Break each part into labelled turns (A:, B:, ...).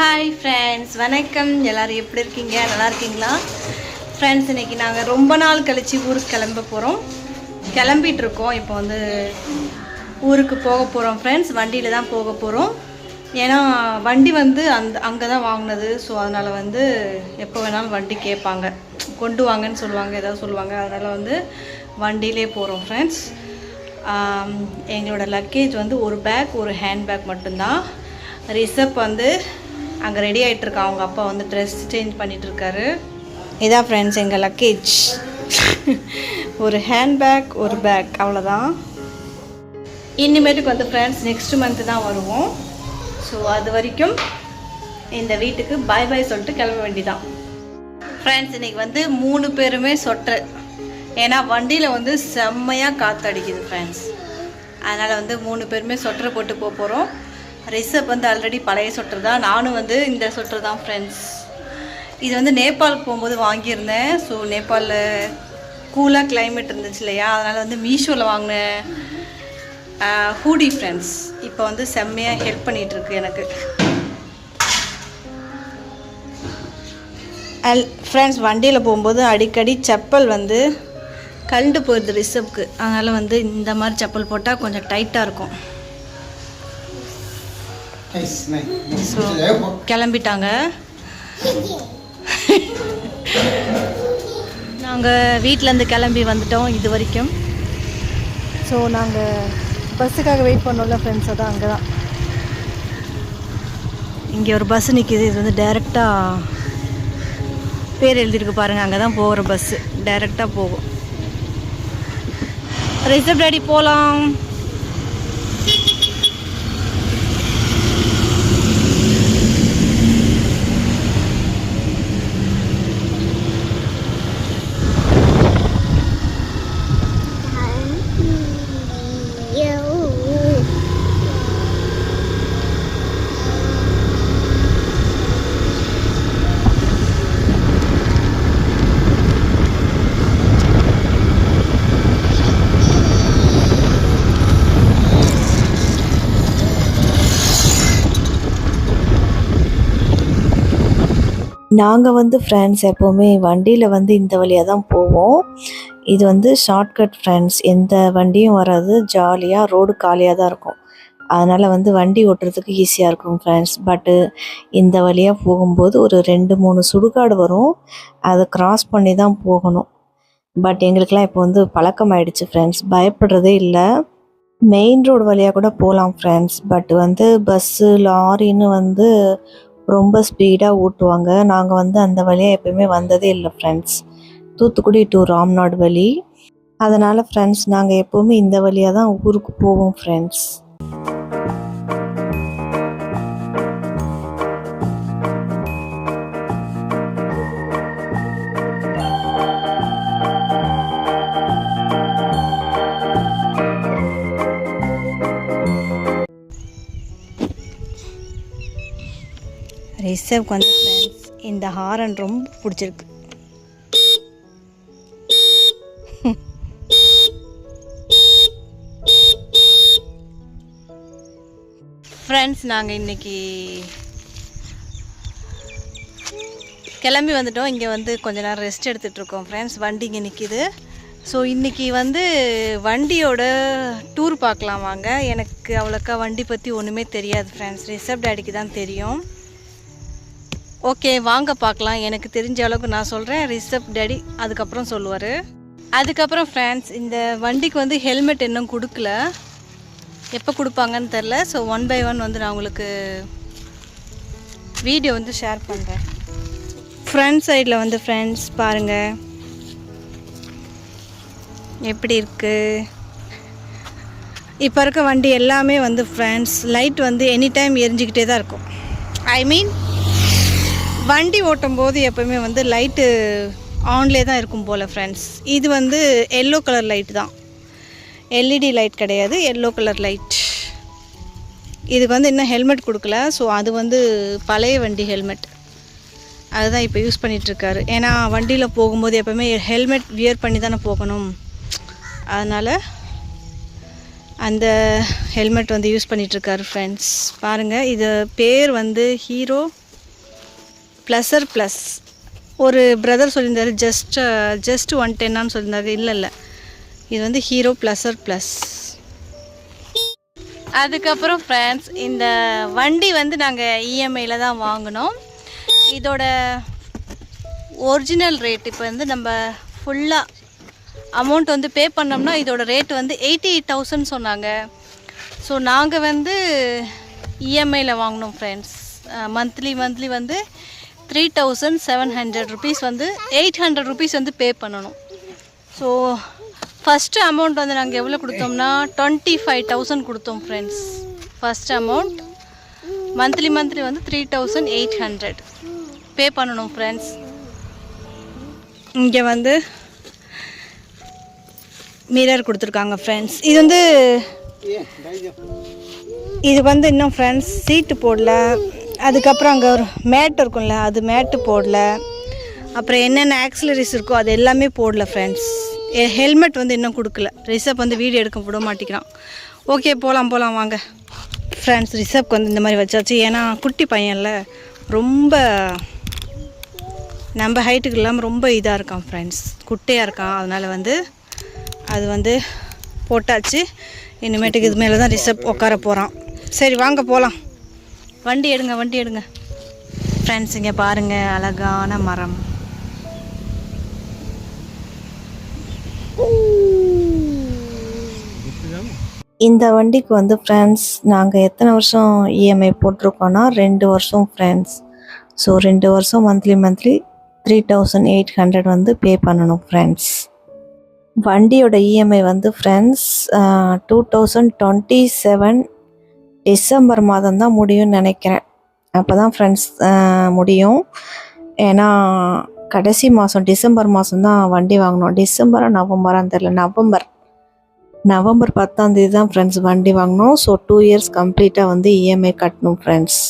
A: hi friends வணக்கம் எல்லோரும் எப்படி இருக்கீங்க நல்லா இருக்கீங்களா ஃப்ரெண்ட்ஸ் இன்றைக்கி நாங்கள் ரொம்ப நாள் கழித்து ஊருக்கு கிளம்ப போகிறோம் கிளம்பிகிட்ருக்கோம் இப்போ வந்து ஊருக்கு போக போகிறோம் ஃப்ரெண்ட்ஸ் வண்டியில் தான் போக போகிறோம் ஏன்னா வண்டி வந்து அந்த அங்கே தான் வாங்கினது ஸோ அதனால் வந்து எப்போ வேணாலும் வண்டி கேட்பாங்க கொண்டு வாங்கன்னு சொல்லுவாங்க ஏதாவது சொல்லுவாங்க அதனால் வந்து வண்டியிலே போகிறோம் ஃப்ரெண்ட்ஸ் எங்களோட லக்கேஜ் வந்து ஒரு பேக் ஒரு ஹேண்ட் பேக் மட்டும்தான் ரிசப் வந்து அங்கே ரெடி இருக்கா அவங்க அப்பா வந்து ட்ரெஸ் சேஞ்ச் இருக்காரு இதான் ஃப்ரெண்ட்ஸ் எங்கள் லக்கேஜ் ஒரு ஹேண்ட்பேக் ஒரு பேக் அவ்வளோதான் இனிமேட்டுக்கு வந்து ஃப்ரெண்ட்ஸ் நெக்ஸ்ட் மந்த்து தான் வருவோம் ஸோ அது வரைக்கும் இந்த வீட்டுக்கு பாய் பாய் சொல்லிட்டு கிளம்ப வேண்டிதான் ஃப்ரெண்ட்ஸ் இன்றைக்கி வந்து மூணு பேருமே சொட்டர் ஏன்னா வண்டியில் வந்து செம்மையாக காற்று அடிக்குது ஃப்ரெண்ட்ஸ் அதனால் வந்து மூணு பேருமே சொட்டரை போட்டு போக போகிறோம் ரிஷப் வந்து ஆல்ரெடி பழைய சொட்டர் தான் நானும் வந்து இந்த சொட்டர் தான் ஃப்ரெண்ட்ஸ் இது வந்து நேபாளுக்கு போகும்போது வாங்கியிருந்தேன் ஸோ நேபாளில் கூலாக கிளைமேட் இருந்துச்சு இல்லையா அதனால் வந்து மீஷோவில் வாங்கினேன் ஹூடி ஃப்ரெண்ட்ஸ் இப்போ வந்து செம்மையாக ஹெல்ப் பண்ணிகிட்ருக்கு எனக்கு அல் ஃப்ரெண்ட்ஸ் வண்டியில் போகும்போது அடிக்கடி செப்பல் வந்து கண்டு போயிடுது ரிசப்க்கு அதனால் வந்து இந்த மாதிரி செப்பல் போட்டால் கொஞ்சம் டைட்டாக இருக்கும் கிளம்பிட்டாங்க நாங்கள் வீட்டிலேருந்து கிளம்பி வந்துட்டோம் இது வரைக்கும் ஸோ நாங்கள் பஸ்ஸுக்காக வெயிட் பண்ணோம்ல ஃப்ரெண்ட்ஸ் தான் அங்கே தான் இங்கே ஒரு பஸ்ஸு நிற்கிது இது வந்து டைரெக்டாக பேர் எழுதியிருக்கு பாருங்கள் அங்கே தான் போகிற பஸ்ஸு டைரெக்டாக போகும் ரிசர்வ் டேடி போகலாம் நாங்கள் வந்து ஃப்ரெண்ட்ஸ் எப்போவுமே வண்டியில் வந்து இந்த வழியாக தான் போவோம் இது வந்து ஷார்ட்கட் ஃப்ரெண்ட்ஸ் எந்த வண்டியும் வராது ஜாலியாக ரோடு காலியாக தான் இருக்கும் அதனால் வந்து வண்டி ஓட்டுறதுக்கு ஈஸியாக இருக்கும் ஃப்ரெண்ட்ஸ் பட்டு இந்த வழியாக போகும்போது ஒரு ரெண்டு மூணு சுடுகாடு வரும் அதை க்ராஸ் பண்ணி தான் போகணும் பட் எங்களுக்கெலாம் இப்போ வந்து பழக்கம் ஆயிடுச்சு ஃப்ரெண்ட்ஸ் பயப்படுறதே இல்லை மெயின் ரோடு வழியாக கூட போகலாம் ஃப்ரெண்ட்ஸ் பட் வந்து பஸ்ஸு லாரின்னு வந்து ரொம்ப ஸ்பீடாக ஓட்டுவாங்க நாங்கள் வந்து அந்த வழியாக எப்பயுமே வந்ததே இல்லை ஃப்ரெண்ட்ஸ் தூத்துக்குடி டு ராம்நாடு வழி அதனால் ஃப்ரெண்ட்ஸ் நாங்கள் எப்போவுமே இந்த வழியாக தான் ஊருக்கு போவோம் ஃப்ரெண்ட்ஸ் வாட்ஸ்அப்புக்கு வந்து ஃப்ரெண்ட்ஸ் இந்த ஹாரன் ரொம்ப பிடிச்சிருக்கு ஃப்ரெண்ட்ஸ் நாங்கள் இன்றைக்கி கிளம்பி வந்துட்டோம் இங்கே வந்து கொஞ்ச நேரம் ரெஸ்ட் எடுத்துகிட்டு இருக்கோம் ஃப்ரெண்ட்ஸ் வண்டி இங்கே நிற்கிது ஸோ இன்றைக்கி வந்து வண்டியோட டூர் பார்க்கலாம் வாங்க எனக்கு அவ்வளோக்கா வண்டி பற்றி ஒன்றுமே தெரியாது ஃப்ரெண்ட்ஸ் ரிசப்ட் டேடிக்கு தான் தெரியும் ஓகே வாங்க பார்க்கலாம் எனக்கு தெரிஞ்ச அளவுக்கு நான் சொல்கிறேன் ரிஷப் டேடி அதுக்கப்புறம் சொல்லுவார் அதுக்கப்புறம் ஃப்ரெண்ட்ஸ் இந்த வண்டிக்கு வந்து ஹெல்மெட் இன்னும் கொடுக்கல எப்போ கொடுப்பாங்கன்னு தெரில ஸோ ஒன் பை ஒன் வந்து நான் உங்களுக்கு வீடியோ வந்து ஷேர் பண்ணுறேன் ஃப்ரண்ட் சைடில் வந்து ஃப்ரெண்ட்ஸ் பாருங்கள் எப்படி இருக்குது இப்போ இருக்க வண்டி எல்லாமே வந்து ஃப்ரெண்ட்ஸ் லைட் வந்து எனி டைம் எரிஞ்சிக்கிட்டே தான் இருக்கும் ஐ மீன் வண்டி ஓட்டும் போது எப்போவுமே வந்து லைட்டு ஆன்லே தான் இருக்கும் போல் ஃப்ரெண்ட்ஸ் இது வந்து எல்லோ கலர் லைட் தான் எல்இடி லைட் e கிடையாது எல்லோ கலர் லைட் இதுக்கு வந்து இன்னும் ஹெல்மெட் கொடுக்கல ஸோ அது வந்து பழைய வண்டி ஹெல்மெட் அதுதான் இப்போ யூஸ் பண்ணிகிட்ருக்காரு ஏன்னா வண்டியில் போகும்போது எப்போவுமே ஹெல்மெட் வியர் பண்ணி தானே போகணும் அதனால் அந்த ஹெல்மெட் வந்து யூஸ் பண்ணிகிட்ருக்காரு ஃப்ரெண்ட்ஸ் பாருங்கள் இது பேர் வந்து ஹீரோ ப்ளஸர் ப்ளஸ் ஒரு பிரதர் சொல்லியிருந்தார் ஜஸ்ட் ஜஸ்ட் ஒன் டென்னான்னு சொல்லியிருந்தாரு இல்லை uh, இல்லை இது வந்து ஹீரோ ப்ளஸர் ப்ளஸ் அதுக்கப்புறம் ஃப்ரெண்ட்ஸ் இந்த வண்டி வந்து நாங்கள் இஎம்ஐயில் e தான் வாங்கினோம் இதோட ஒரிஜினல் ரேட் இப்போ வந்து நம்ம ஃபுல்லாக அமௌண்ட் வந்து பே பண்ணோம்னா இதோட ரேட் வந்து எயிட்டி எயிட் தௌசண்ட் சொன்னாங்க ஸோ நாங்கள் வந்து இஎம்ஐயில் வாங்கினோம் ஃப்ரெண்ட்ஸ் மந்த்லி மந்த்லி வந்து three thousand seven hundred rupees வந்து எயிட் ஹண்ட்ரட் ருபீஸ் வந்து பே பண்ணணும் ஸோ ஃபஸ்ட்டு அமௌண்ட் வந்து நாங்கள் எவ்வளோ கொடுத்தோம்னா டுவெண்ட்டி ஃபைவ் தௌசண்ட் கொடுத்தோம் friends first amount monthly monthly வந்து three thousand eight hundred pay பண்ணணும் ஃப்ரெண்ட்ஸ் இங்கே வந்து மிரர் கொடுத்துருக்காங்க ஃப்ரெண்ட்ஸ் இது வந்து இது வந்து இன்னும் ஃப்ரெண்ட்ஸ் சீட்டு போடல அதுக்கப்புறம் அங்கே ஒரு மேட் இருக்கும்ல அது மேட்டு போடல அப்புறம் என்னென்ன ஆக்சிலரிஸ் இருக்கோ அது எல்லாமே போடல ஃப்ரெண்ட்ஸ் ஹெல்மெட் வந்து இன்னும் கொடுக்கல ரிஷப் வந்து வீடியோ எடுக்க விட மாட்டேங்கிறான் ஓகே போகலாம் போகலாம் வாங்க ஃப்ரெண்ட்ஸ் ரிஷப்க்கு வந்து இந்த மாதிரி வச்சாச்சு ஏன்னா குட்டி பையனில் ரொம்ப நம்ம ஹைட்டுக்கு இல்லாமல் ரொம்ப இதாக இருக்கான் ஃப்ரெண்ட்ஸ் குட்டையாக இருக்கான் அதனால் வந்து அது வந்து போட்டாச்சு இனிமேட்டுக்கு இது மேலே தான் ரிஷப் உட்கார போகிறான் சரி வாங்க போகலாம் வண்டி எடுங்க வண்டி எடுங்க ஃப்ரெண்ட்ஸ் இங்கே பாருங்கள் அழகான மரம் இந்த வண்டிக்கு வந்து ஃப்ரெண்ட்ஸ் நாங்கள் எத்தனை வருஷம் இஎம்ஐ e போட்டிருக்கோன்னா ரெண்டு வருஷம் ஃப்ரெண்ட்ஸ் ஸோ ரெண்டு வருஷம் monthly monthly three thousand eight hundred வந்து பே பண்ணணும் ஃப்ரெண்ட்ஸ் வண்டியோட இஎம்ஐ e வந்து friends two thousand twenty seven December மாதம் தான் முடியும்னு நினைக்கிறேன் அப்போ தான் ஃப்ரெண்ட்ஸ் முடியும் ஏன்னா கடைசி மாதம் டிசம்பர் மாதம் தான் வண்டி வாங்கினோம் டிசம்பரா நவம்பரான்னு தெரில நவம்பர் நவம்பர் பத்தாந்தேதி தான் ஃப்ரெண்ட்ஸ் வண்டி வாங்கினோம் ஸோ டூ இயர்ஸ் கம்ப்ளீட்டாக வந்து இஎம்ஐ e கட்டணும் ஃப்ரெண்ட்ஸ்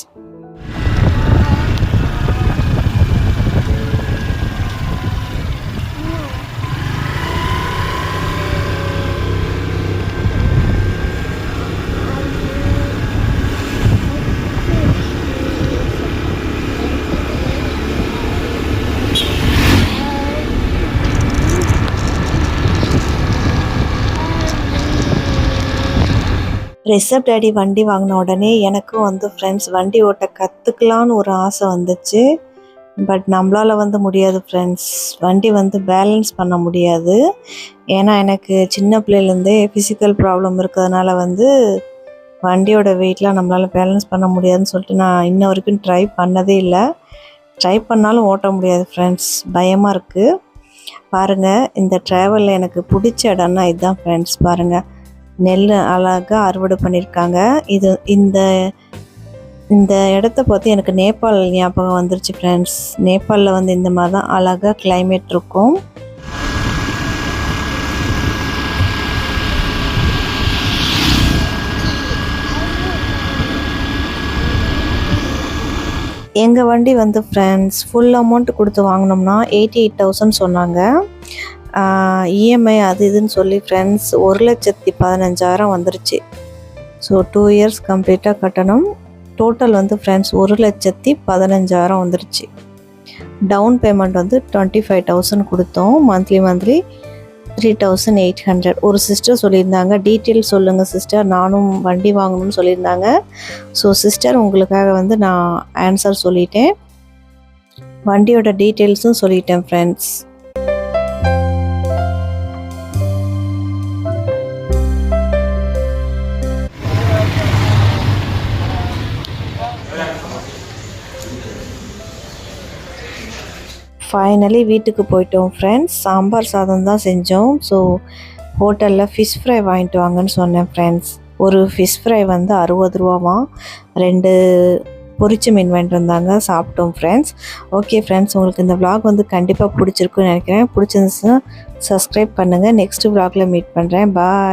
A: ரிஷப் டேடி வண்டி வாங்கின உடனே எனக்கும் வந்து ஃப்ரெண்ட்ஸ் வண்டி ஓட்ட கற்றுக்கலான்னு ஒரு ஆசை வந்துச்சு பட் நம்மளால் வந்து முடியாது ஃப்ரெண்ட்ஸ் வண்டி வந்து பேலன்ஸ் பண்ண முடியாது ஏன்னா எனக்கு சின்ன பிள்ளையிலேருந்தே ஃபிசிக்கல் ப்ராப்ளம் இருக்கிறதுனால வந்து வண்டியோட வெயிட்லாம் நம்மளால் பேலன்ஸ் பண்ண முடியாதுன்னு சொல்லிட்டு நான் இன்ன வரைக்கும் ட்ரை பண்ணதே இல்லை ட்ரை பண்ணாலும் ஓட்ட முடியாது ஃப்ரெண்ட்ஸ் பயமாக இருக்குது பாருங்கள் இந்த ட்ராவலில் எனக்கு பிடிச்ச இடம்னா இதுதான் ஃப்ரெண்ட்ஸ் பாருங்கள் நெல் அழகாக அறுவடை பண்ணியிருக்காங்க இது இந்த இந்த இடத்த பார்த்து எனக்கு நேபாள் ஞாபகம் வந்துருச்சு ஃப்ரெண்ட்ஸ் நேபாளில் வந்து இந்த மாதிரி தான் அழகாக கிளைமேட் இருக்கும் எங்கள் வண்டி வந்து ஃப்ரெண்ட்ஸ் ஃபுல் அமௌண்ட் கொடுத்து வாங்கினோம்னா எயிட்டி எயிட் தௌசண்ட் சொன்னாங்க இஎம்ஐ e அது இதுன்னு சொல்லி ஃப்ரெண்ட்ஸ் ஒரு லட்சத்தி பதினஞ்சாயிரம் வந்துருச்சு ஸோ டூ இயர்ஸ் கம்ப்ளீட்டாக கட்டணும் டோட்டல் வந்து ஃப்ரெண்ட்ஸ் ஒரு லட்சத்தி பதினஞ்சாயிரம் வந்துருச்சு டவுன் பேமெண்ட் வந்து டுவெண்ட்டி ஃபைவ் தௌசண்ட் கொடுத்தோம் monthly monthly three thousand eight hundred ஒரு சிஸ்டர் சொல்லியிருந்தாங்க டீட்டெயில் சொல்லுங்கள் சிஸ்டர் நானும் வண்டி வாங்கணும்னு சொல்லியிருந்தாங்க ஸோ சிஸ்டர் உங்களுக்காக வந்து நான் ஆன்சர் சொல்லிட்டேன் வண்டியோட டீட்டெயில்ஸும் சொல்லிட்டேன் ஃப்ரெண்ட்ஸ் ஃபைனலி வீட்டுக்கு போயிட்டோம் ஃப்ரெண்ட்ஸ் சாம்பார் சாதம் தான் செஞ்சோம் ஸோ ஹோட்டலில் ஃபிஷ் ஃப்ரை வாங்கிட்டு வாங்கன்னு சொன்னேன் ஃப்ரெண்ட்ஸ் ஒரு ஃபிஷ் ஃப்ரை வந்து அறுபது ரூபாவாம் ரெண்டு பொரிச்ச மீன் வாங்கிட்டு வந்தாங்க சாப்பிட்டோம் ஃப்ரெண்ட்ஸ் ஓகே ஃப்ரெண்ட்ஸ் உங்களுக்கு இந்த விளாக் வந்து கண்டிப்பாக பிடிச்சிருக்குன்னு நினைக்கிறேன் பிடிச்சிருந்துச்சுன்னா சப்ஸ்கிரைப் பண்ணுங்கள் நெக்ஸ்ட் விளாகில் மீட் பண்ணுறேன் பாய்